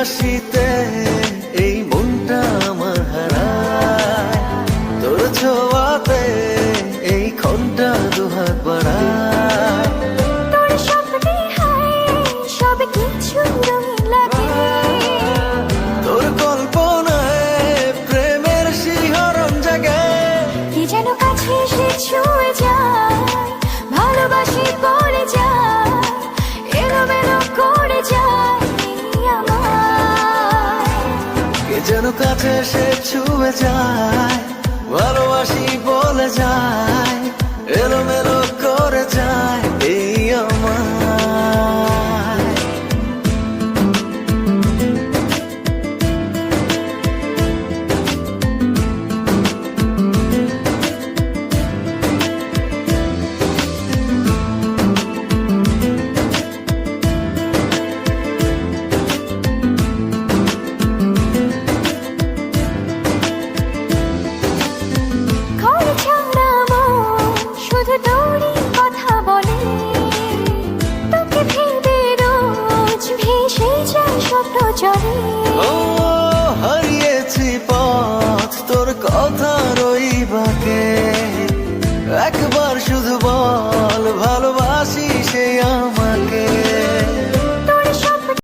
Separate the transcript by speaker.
Speaker 1: হাসিতে এই মনটা আমার হারায় তোর ছোয়াতে এই খন্ডা দুহাত বাড়ায়
Speaker 2: যেন কাছে
Speaker 1: সে ছুঁয়ে যায় ভালোবাসি বলে যায়।
Speaker 2: স্বপ্ন জলে হারিয়েছি পা